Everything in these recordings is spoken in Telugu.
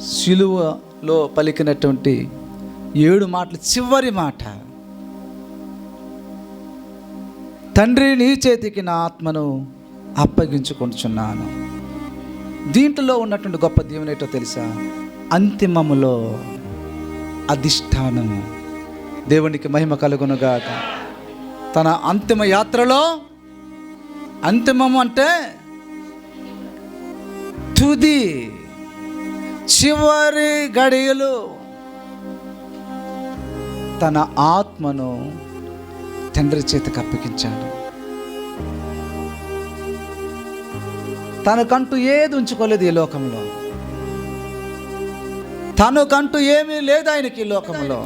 శిలువలో పలికినటువంటి ఏడు మాటలు చివరి మాట. తండ్రి నీ చేతికి నా ఆత్మను అప్పగించుకుంటున్నాను దీంట్లో ఉన్నటువంటి గొప్ప దీవెన తెలుసా? అంతిమములో అధిష్టానము. దేవునికి మహిమ కలుగునుగాక. తన అంతిమ యాత్రలో అంతిమము అంటే తుది చివరి గడియలు తన ఆత్మను తండ్రి చేతికి అప్పగించాడు. తనకంటూ ఏది ఉంచుకోలేదు ఈ లోకంలో. తనకంటూ ఏమీ లేదు ఆయనకి ఈ లోకంలో.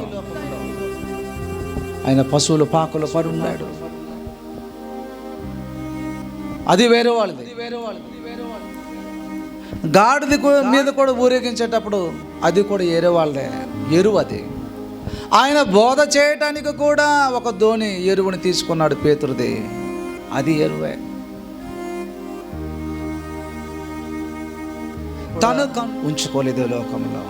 ఆయన పశువులు పాకులు పడి ఉన్నాడు. అది వేరే వాళ్ళది. గాడిది మీద కూడా ఊరేగించేటప్పుడు అది కూడా ఏరే వాళ్ళదే ఎరువు అది. ఆయన బోధ చేయటానికి కూడా ఒక ధోని ఎరువుని తీసుకున్నాడు పేతురుది. అది ఎరువే. తను ఉంచుకోలేదు లోకంలో.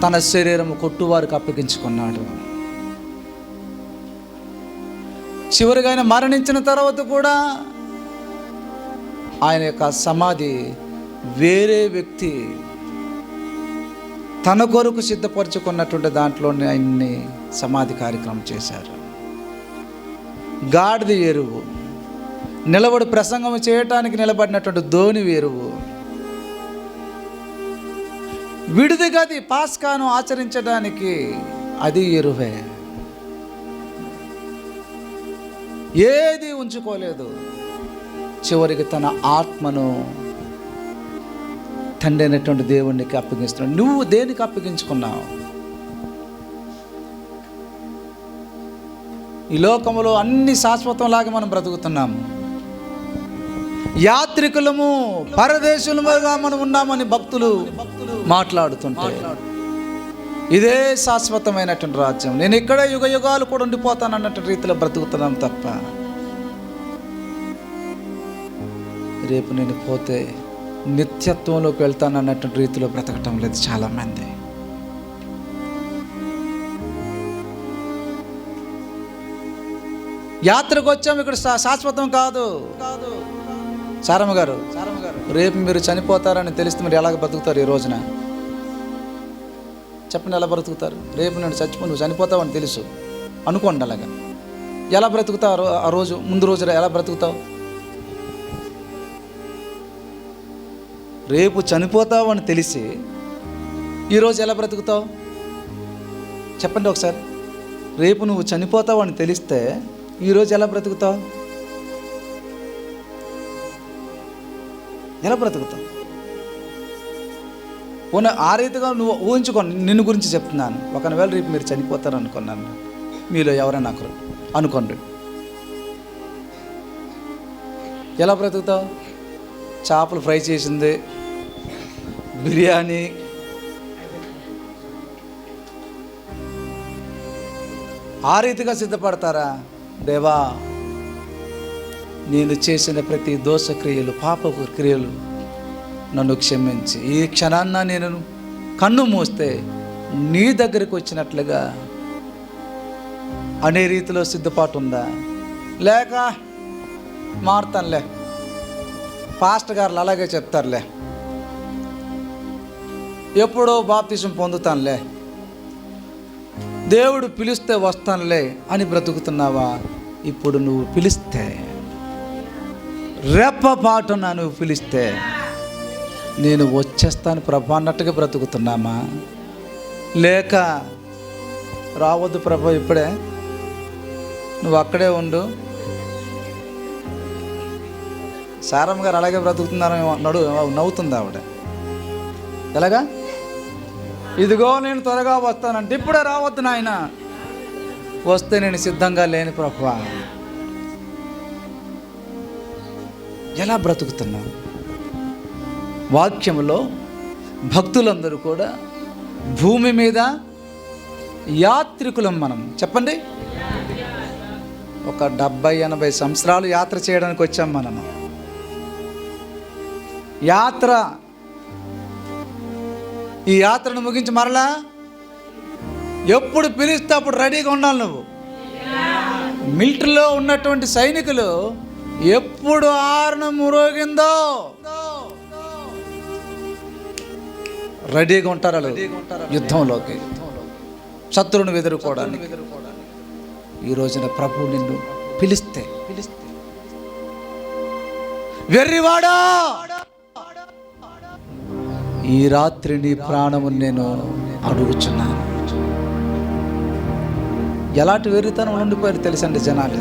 తన శరీరం కొట్టువారికి అప్పగించుకున్నాడు. చివరిగా ఆయన మరణించిన తర్వాత కూడా ఆయన యొక్క సమాధి వేరే వ్యక్తి తన కొరకు సిద్ధపరచుకున్నటువంటి దాంట్లోనే ఆయన్ని సమాధి కార్యక్రమం చేశారు. గాడిది ఎరువు నిలబడి ప్రసంగం చేయటానికి నిలబడినటువంటి ధోని ఎరువు విడిది గది పాస్కాను ఆచరించడానికి అది ఎరువే. ఏది ఉంచుకోలేదు. చివరికి తన ఆత్మను తండ్రి అయినటువంటి దేవునికి అప్పగిస్తున్నాడు నువ్వు దేనికి అప్పగించుకున్నావు? ఈ లోకంలో అన్ని శాశ్వతంలాగా మనం బ్రతుకుతున్నాము యాత్రికులము పరదేశులముగా మనం ఉన్నామని భక్తులు మాట్లాడుతుంటే ఇదే శాశ్వతమైనటువంటి రాజ్యం. నేను ఇక్కడే యుగ యుగాలు కూడా ఉండిపోతాను అన్నటువంటి రీతిలో బ్రతుకుతున్నాం తప్ప రేపు నేను పోతే నిత్యత్వంలోకి వెళ్తాను అన్నటువంటి రీతిలో బ్రతకటం లేదు చాలామంది. యాత్రకు వచ్చాము ఇక్కడ శా- శాశ్వతం కాదు. కాదు సారమ్మ గారు సారమ్మ గారు రేపు మీరు చనిపోతారని తెలిస్తే మీరు ఎలాగ బ్రతుకుతారు ఈ రోజున? చెప్పండి ఎలా బ్రతుకుతారు? రేపు నేను చచ్చిపో నువ్వు చనిపోతావని తెలుసు. అనుకోండి అలాగా. ఎలా బ్రతుకుతావు ఆ ఆ రోజు ముందు రోజు ఎలా బ్రతుకుతావు? రేపు చనిపోతావు అని తెలిసి ఈరోజు ఎలా బ్రతుకుతావు? చెప్పండి ఒకసారి. రేపు నువ్వు చనిపోతావు అని తెలిస్తే ఈరోజు ఎలా బ్రతుకుతావు? ఎలా బ్రతుకుతావు? పోనీ ఆ రీతిగా నువ్వు ఊహించుకోండి. నిన్ను గురించి చెప్తున్నాను. ఒకవేళ రేపు మీరు చనిపోతారు అనుకున్నాను. మీలో ఎవరైనా ఒకరు అనుకోండి. ఎలా బ్రతుకుతావు? చేపలు ఫ్రై చేసింది బిర్యానీ. ఆ రీతిగా సిద్ధపడతారా? దేవా నేను చేసిన ప్రతి దోష క్రియలు పాపపు క్రియలు నన్ను క్షమించి. ఈ క్షణాన్న నేను కన్ను మూస్తే నీ దగ్గరికి వచ్చినట్లుగా అనే రీతిలో సిద్ధపాటు ఉందా? లేక మారుతానులే. పాస్ట్ గారులు అలాగే చెప్తారులే. ఎప్పుడో బాప్తిజం పొందుతానులే. దేవుడు పిలిస్తే వస్తానులే అని బ్రతుకుతున్నావా? ఇప్పుడు నువ్వు పిలిస్తే. రెప్పపాటున నువ్వు పిలిస్తే. నేను వచ్చేస్తాను ప్రభు అన్నట్టుగా బ్రతుకుతున్నామా? లేక రావద్దు ప్రభ ఇప్పుడే. నువ్వు అక్కడే ఉండు. సారమ్మ గారు అలాగే బ్రతుకుతున్నారేమో నడు నవ్వుతుంది ఆవిడ. ఎలాగా? ఇదిగో నేను త్వరగా వస్తానంటే ఇప్పుడే రావద్దు నాయన. వస్తే నేను సిద్ధంగా లేని ప్రభు ఎలా బ్రతుకుతున్నావు? వాక్యంలో భక్తులందరూ కూడా భూమి మీద యాత్రికులం మనం. చెప్పండి. ఒక డెబ్బై ఎనభై సంవత్సరాలు యాత్ర చేయడానికి వచ్చాం మనము. యాత్ర ఈ యాత్రను ముగించి మరలా ఎప్పుడు పిలిస్తే అప్పుడు రెడీగా ఉండాలి నువ్వు. మిలిటరీలో ఉన్నటువంటి సైనికులు ఎప్పుడు ఆరున మురోగిందో రెడీగా ఉంటారు యుద్ధంలోకి. శత్రువుని ఎదుర్కోవడానికి ఈ రోజున ప్రభు నిన్ను పిలిస్తే. పిలిస్తే. వెర్రివాడా? ఈ రాత్రి నీ ప్రాణము నేను అడుగుచున్నాను. ఎలాంటి వెర్రితనం ఉండిపోయారు తెలుసండి జనాలు?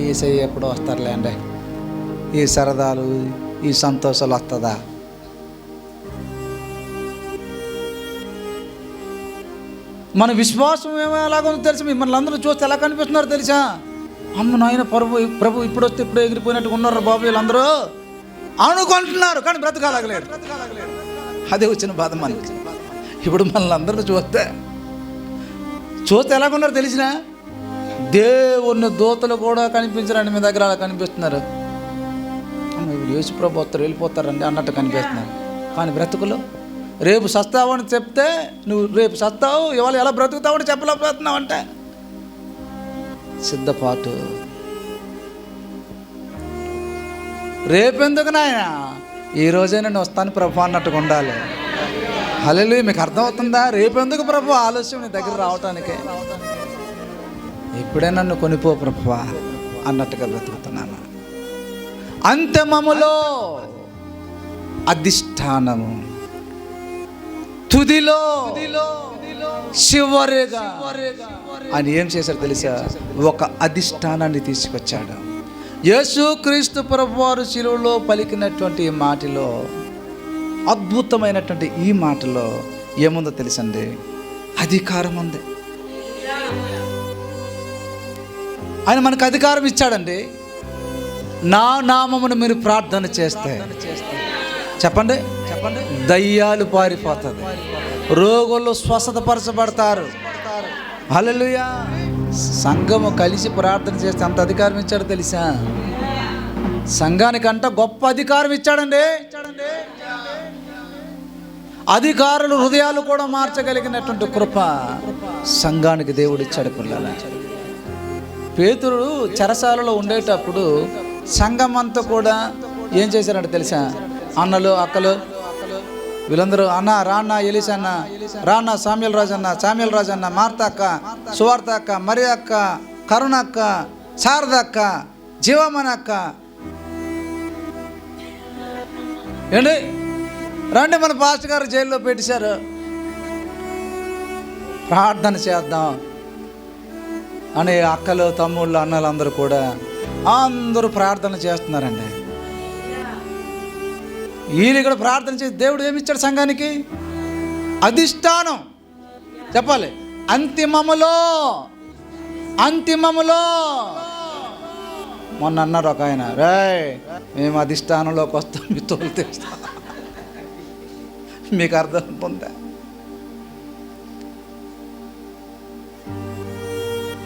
ఈ సై ఎప్పుడు వస్తారులేండి ఈ సరదాలు ఈ సంతోషాలు వస్తుందా మన విశ్వాసం ఏమో ఎలాగుందో తెలుసు? మిమ్మల్ని అందరూ చూస్తే ఎలా కనిపిస్తున్నారు తెలుసా? అమ్మ నాయన ప్రభు ప్రభు ఇప్పుడు వస్తే ఇప్పుడు ఎగిరిపోయినట్టు ఉన్నారు బాబు వీళ్ళందరూ. అనుకుంటున్నారు కానీ బ్రతకాలగలేరు అదే వచ్చిన బాధ మనకి. ఇప్పుడు మనల్ని అందరూ చూస్తే చూస్తే ఎలాగున్నారు తెలిసిన దేవుని దూతలు కూడా కనిపించరండి మీ దగ్గర అలా కనిపిస్తున్నారు. యేసుప్రభు వస్తారు వెళ్ళిపోతారండి అన్నట్టు కనిపిస్తున్నారు. కానీ బ్రతుకులు రేపు సస్తావని చెప్తే నువ్వు రేపు సస్తావు ఇవాళ ఎలా బ్రతుకుతావని చెప్పలేకపోతున్నావు అంటే సిద్ధపాటు రేపెందుకు నాయన? ఈ రోజే నేను వస్తాను ప్రభు అన్నట్టుగా ఉండాలి. హలో మీకు అర్థమవుతుందా? రేపెందుకు ప్రభు? ఆలస్యం నీ దగ్గర రావటానికి. ఇప్పుడే నన్ను కొనిపో ప్రభు అన్నట్టుగా బ్రతుకుతున్నాను. అంతిమములో అధిష్టానము. తుదిలో చివరిగా ఆయన ఏం చేశారు తెలుసా? ఒక అధిష్టానాన్ని తీసుకొచ్చాడు. యేసు క్రీస్తు ప్రభు వారు శిలువలో పలికినటువంటి మాటలో అద్భుతమైనటువంటి ఈ మాటలో ఏముందో తెలుసండి? అధికారం ఉంది ఆయన మనకు అధికారం ఇచ్చాడండి. నా నామమును మీరు ప్రార్థన చేస్తే. చెప్పండి. చెప్పండి. దయ్యాలు పారిపోతుంది రోగులు స్వస్థతపరచబడతారు హల్లెలూయా. సంఘము కలిసి ప్రార్థన చేస్తే అంత అధికారం ఇచ్చాడు తెలుసా? సంఘానికంట గొప్ప అధికారం ఇచ్చాడండి. అధికారులు హృదయాలు కూడా మార్చగలిగినటువంటి కృప సంఘానికి దేవుడు ఇచ్చాడు పిల్లల. పేతుడు చెరసాలలో ఉండేటప్పుడు సంఘం అంతా కూడా ఏం చేశారంటే తెలుసా? అన్నలు అక్కలు వీళ్ళందరూ అన్న రాన్న ఎలిస్ అన్న రాన్న సామ్యుల్ రాజు అన్న సామ్యుల్ రాజు అన్న అక్క సువార్త అక్క మరి అక్క కరుణ అక్క శారద అక్క జీవమన అక్క. ఏంటి? రండి మన పాస్టర్ గారు జైల్లో పెట్టేశారు. ప్రార్థన చేద్దాం. అని అక్కలు తమ్ముళ్ళు అన్నలు అందరూ కూడా అందరూ ప్రార్థన చేస్తున్నారండి. ఈయన ఇక్కడ ప్రార్థన చేసి దేవుడు ఏమిచ్చాడు సంఘానికి? అధిష్టానం. చెప్పాలి. అంతిమములో. అంతిమములో. మొన్న అన్నారు ఒక ఆయన. రే మేము అధిష్టానంలోకి వస్తాం మీ తోలు తెస్తాం. మీకు అర్థం పొందా?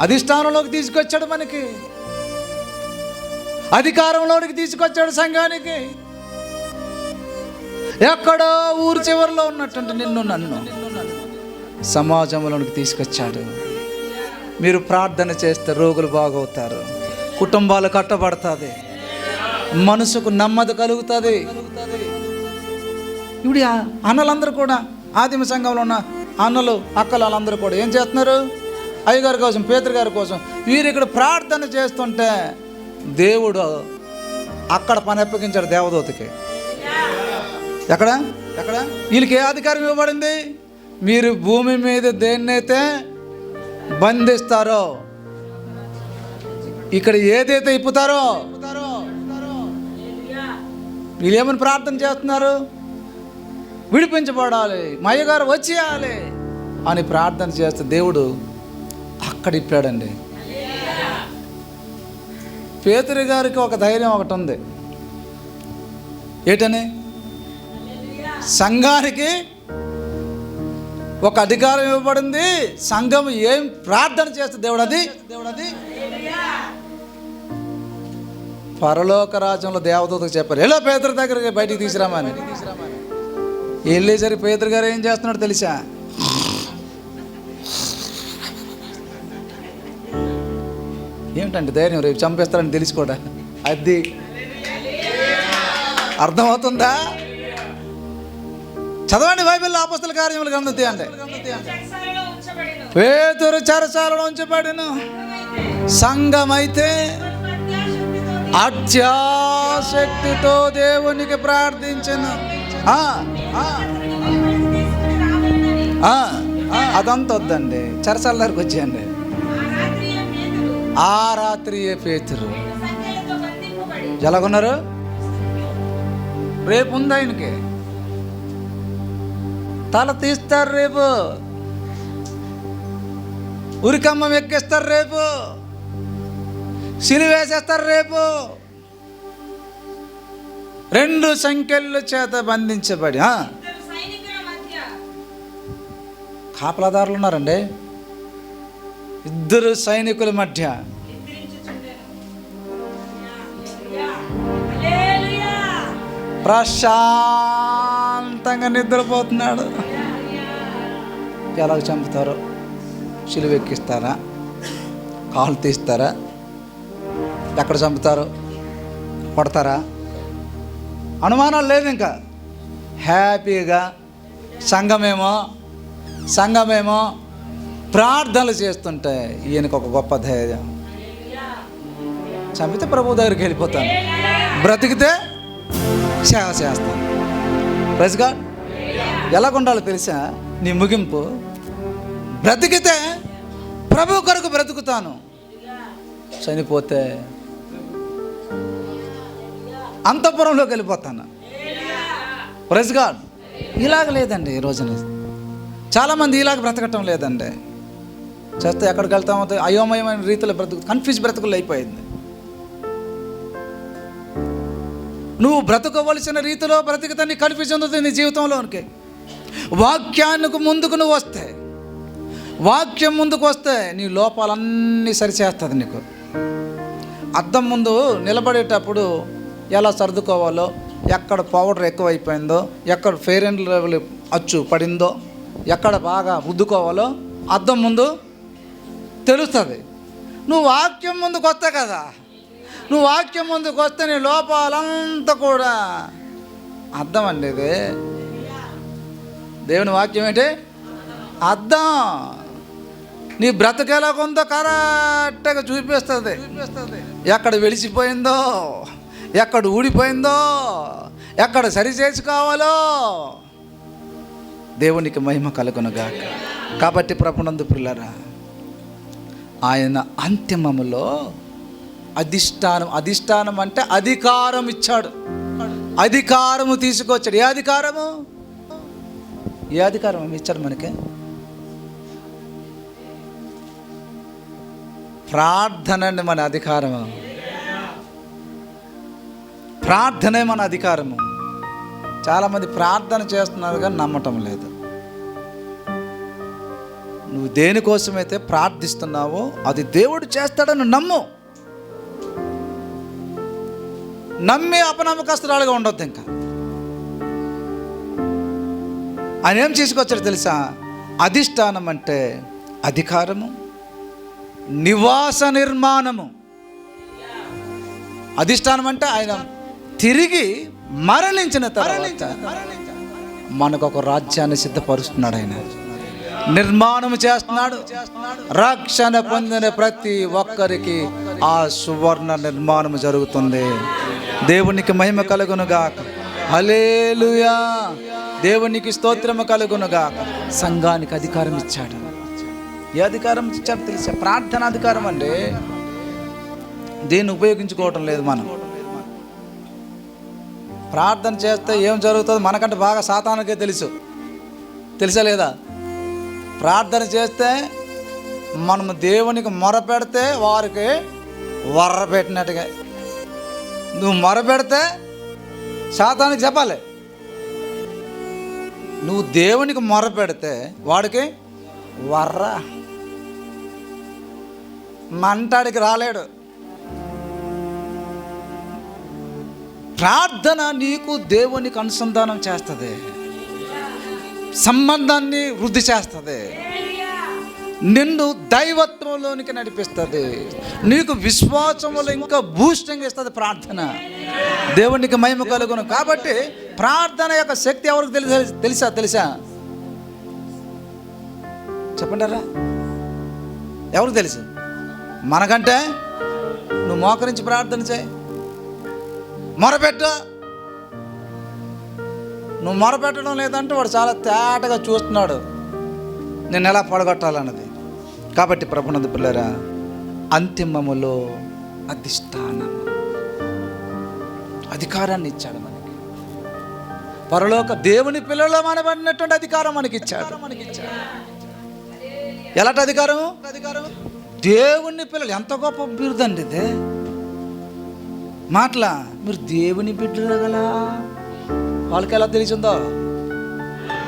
అధిష్టానంలోకి తీసుకొచ్చాడు మనకి. అధికారంలోనికి తీసుకొచ్చాడు సంఘానికి. ఎక్కడో ఊరు చివరిలో ఉన్నటువంటి నిన్ను నన్ను సమాజంలోనికి తీసుకొచ్చాడు. మీరు ప్రార్థన చేస్తే రోగులు బాగవుతారు. కుటుంబాలు కట్టబడుతుంది. మనసుకు నెమ్మది కలుగుతుంది. ఇప్పుడు అన్నలందరూ కూడా ఆదిమ సంఘంలో ఉన్న అన్నలు అక్కలు వాళ్ళందరూ కూడా ఏం చేస్తున్నారు? అయ్యగారి కోసం పేదరి గారి కోసం వీరు ఇక్కడ ప్రార్థన చేస్తుంటే దేవుడు అక్కడ పని అప్పగించాడు దేవదూతకి. ఎక్కడ? ఎక్కడ? వీళ్ళకి ఏ అధికారం ఇవ్వబడింది? మీరు భూమి మీద దేన్నైతే బంధిస్తారో ఇక్కడ ఏదైతే ఇప్పుతారో వీళ్ళు ఏమని ప్రార్థన చేస్తున్నారు? విడిపించబడాలి మా అయ్యగారు వచ్చేయాలి అని ప్రార్థన చేస్తే దేవుడు అక్కడ ఇప్పాడండి. పేతురి గారికి ఒక ధైర్యం ఒకటి ఉంది. ఏటని? సంఘానికి ఒక అధికారం ఇవ్వబడింది. సంఘం ఏం ప్రార్థన చేస్తే దేవుడు అది దేవుడు అది పరలోక రాజ్యంలో దేవదూతకు చెప్పారు. ఎలా పేదరు దగ్గరికి బయటికి తీసుకురామని. వెళ్ళేసరికి పేదరు గారు ఏం చేస్తున్నాడు తెలుసా? ఏమిటంటే ధైర్యం? రేపు చంపేస్తారని తెలుసుకోడా అది అర్థమవుతుందా? చదవండి బైబిల్ ఆపస్తుల కార్యములు గమనితే అంటే. చెరసాలలో పేతురు చెరసాలలో ఉంచబడిను. సంఘమైతే అత్యాశక్తితో దేవునికి ప్రార్థించను. ఆ, అదంతా వద్దండి. చరసాల దగ్గరకు వచ్చేయండి. ఆ రాత్రియే పేతురు రాత్రి పేతురు. ఎలాగున్నారు? రేపు ఉంది ఆయనకి? తల తీస్తారు రేపు. ఉరికమ్మం ఎక్కిస్తారు రేపు. సిలివేసేస్తారు రేపు. రెండు సంఖ్యల చేత బంధించబడి కాపలాదారులు ఉన్నారండి. ఇద్దరు సైనికుల మధ్య. నిద్రించుచుండెను. ప్రశాంతంగా నిద్రపోతున్నాడు. ఎలా చంపుతారు సిలువ ఎక్కిస్తారా కాలు తీస్తారా? ఎక్కడ చంపుతారు? కొడతారా? అనుమానాలు లేదు ఇంకా. హ్యాపీగా సంఘమేమో సంఘమేమో ప్రార్థనలు చేస్తుంటే ఈయనకు ఒక గొప్ప ధైర్యం. చంపితే ప్రభు దగ్గరికి వెళ్ళిపోతాను. బ్రతికితే సేవ చేస్తాను. ప్రజగా ఎలా ఉండాలో తెలుసా? నీ ముగింపు. బ్రతికితే ప్రభు కొరకు బ్రతుకుతాను. చనిపోతే అంతఃపురంలోకి వెళ్ళిపోతాను. ప్రెస్ గాడ్ ఇలాగ లేదండి ఈ రోజున. చాలామంది ఇలాగ బ్రతకటం లేదండి. చేస్తే ఎక్కడికి వెళ్తామో అయోమయమైన రీతిలో బ్రతుకు కన్ఫ్యూజ్ బ్రతుకులు అయిపోయింది. నువ్వు బ్రతకవలసిన రీతిలో బ్రతికితే నీ కన్ఫ్యూజ్ ఉంది నీ జీవితంలోనికి. వాక్యానికి ముందుకు నువ్వు వస్తే వాక్యం ముందుకు వస్తే నీ లోపాలన్నీ సరిచేస్తుంది నీకు. అద్దం ముందు నిలబడేటప్పుడు ఎలా సర్దుకోవాలో ఎక్కడ పౌడర్ ఎక్కువైపోయిందో ఎక్కడ ఫెయిర్ అండ్ లెవెల్ అచ్చు పడిందో ఎక్కడ బాగా రుద్దుకోవాలో అద్దం ముందు తెలుస్తుంది. నువ్వు వాక్యం ముందుకు వస్తే కదా నువ్వు వాక్యం ముందుకు వస్తే నీ లోపాలంతా కూడా అర్థం అండి ఇది. దేవుని వాక్యం ఏంటి? అర్థం. నీ బ్రతకెలాగుందో కరెక్ట్గా చూపిస్తుంది. ఎక్కడ వెలిసిపోయిందో ఎక్కడ ఊడిపోయిందో ఎక్కడ సరి చేసుకోవాలో దేవునికి మహిమ కలుగునుగాక కాబట్టి ప్రపణందు పిల్లరా ఆయన అంతిమములో అధిష్టానం. అధిష్టానం అంటే అధికారం ఇచ్చాడు. అధికారము తీసుకొచ్చాడు. ఏ అధికారము? ఏ అధికారం ఇచ్చాడు మనకి? ప్రార్థన అండి మన అధికారము ప్రార్థనే మన అధికారము. చాలామంది ప్రార్థన చేస్తున్నారు కానీ నమ్మటం లేదు. నువ్వు దేనికోసమైతే ప్రార్థిస్తున్నావో అది దేవుడు చేస్తాడని నమ్ము. నమ్మి అపనమ్మకస్తురాలుగా ఉండొద్దు ఇంకా. ఆయన ఏం తీసుకొచ్చాడు తెలుసా? అధిష్టానం అంటే అధికారము నివాస నిర్మాణము. అధిష్టానం అంటే ఆయన తిరిగి మరణించిన తర్వాత మనకు ఒక రాజ్యాన్ని సిద్ధపరుస్తున్నాడు ఆయన. నిర్మాణం చేస్తున్నాడు. రక్షణ పొందిన ప్రతి ఒక్కరికి ఆ సువర్ణ నిర్మాణం జరుగుతుంది. దేవునికి మహిమ కలుగునుగాక. అలేలుయా దేవునికి స్తోత్రము కలుగునుగాక. సంఘానికి అధికారం ఇచ్చాడు. ఏ అధికారం ఇచ్చాడు తెలుసా? ప్రార్థన అధికారం అంటే దీన్ని ఉపయోగించుకోవటం లేదు మనం. ప్రార్థన చేస్తే ఏం జరుగుతుందో మనకంటే బాగా సాతానికే తెలుసు. తెలుసా లేదా? ప్రార్థన చేస్తే మనము దేవునికి మొరపెడితే వారికి వర్ర పెట్టినట్టుగా నువ్వు మొరపెడితే శాతానికి చెప్పాలి. నువ్వు దేవునికి మొరపెడితే వాడికి వర్రా మంటాడికి రాలేడు. ప్రార్థన నీకు దేవునికి అనుసంధానం చేస్తుంది. సంబంధాన్ని వృద్ధి చేస్తుంది. నిన్ను దైవత్వంలోనికి నడిపిస్తుంది. నీకు విశ్వాసంలో ఇంకా బూస్టింగ్ ఇస్తుంది ప్రార్థన. దేవునికి మహిమ కలుగును. కాబట్టి ప్రార్థన యొక్క శక్తి ఎవరికి తెలుసా? తెలుసా? తెలుసా? చెప్పండారా? ఎవరికి తెలుసు? మనకంటే నువ్వు మోకరించి ప్రార్థన చేయి. మొరపెట్టు. నువ్వు మొరపెట్టడం లేదంటే వాడు చాలా తేటగా చూస్తున్నాడు. నేను ఎలా పడగొట్టాలన్నది? కాబట్టి ప్రభునందు పిల్లరా అంతిమములో అధిష్టానం. అధికారాన్ని ఇచ్చాడు మనకి. పరలోక దేవుని పిల్లలు మనబడినటువంటి అధికారం మనకి ఇచ్చాడు మనకి ఇచ్చాడు ఎలాంటి అధికారం అధికారం దేవుని పిల్లలు. ఎంత గొప్ప బిరుదండి ఇది. మాటలా మీరు దేవుని బిడ్డలు గల వాళ్ళకి ఎలా తెలిసిందో?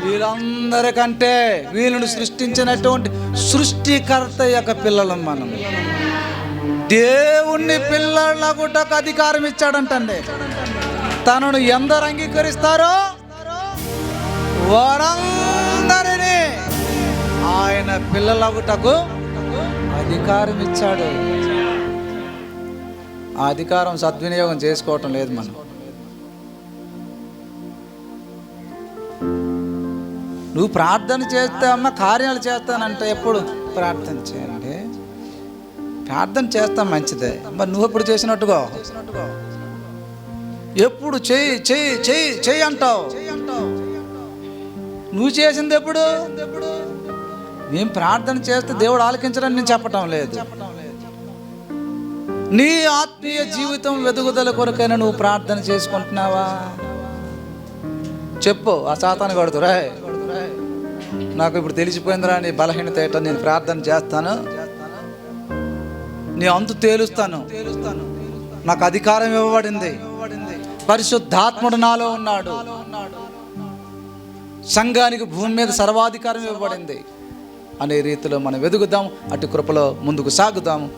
వీళ్ళందరికంటే వీళ్ళను సృష్టించినటువంటి సృష్టికర్త యొక్క పిల్లలం మనం దేవుణ్ణి పిల్లలకు అధికారం ఇచ్చాడంటండి. తనను ఎందరు అంగీకరిస్తారో వారందరినీ ఆయన పిల్లలగుటకు అధికారం ఇచ్చాడు. ఆ అధికారం సద్వినియోగం చేసుకోవటం లేదు మనం. నువ్వు ప్రార్థన చేస్తామా కార్యాలు చేస్తానంటే ఎప్పుడు ప్రార్థన చేయండి. ప్రార్థన చేస్తాం మంచిదే. మరి నువ్వు ఎప్పుడు చేసినట్టుగా ఎప్పుడు చెయ్యి చెయ్యి చెయ్యి చెయ్యి అంటావు. నువ్వు చేసింది ఎప్పుడు? మేము ప్రార్థన చేస్తే దేవుడు ఆలకించడం నేను చెప్పటం లేదు. నీ ఆత్మీయ జీవితం వెదుగుదల కొరకైనా నువ్వు ప్రార్థన చేసుకుంటున్నావా? చెప్పు ఆ సాతాను కొడుతురా నాకు ఇప్పుడు తెలిసిపోయిందిరా నీ బలహీనత ఏంటో నేను ప్రార్థన చేస్తాను. నీ అంతు తేలుస్తాను. నాకు అధికారం ఇవ్వబడింది. పరిశుద్ధాత్ముడు నాలో ఉన్నాడు. సంఘానికి భూమి మీద సర్వాధికారం ఇవ్వబడింది. అనే రీతిలో మనం వెదుగుదాం. అటు కృపలో ముందుకు సాగుదాం.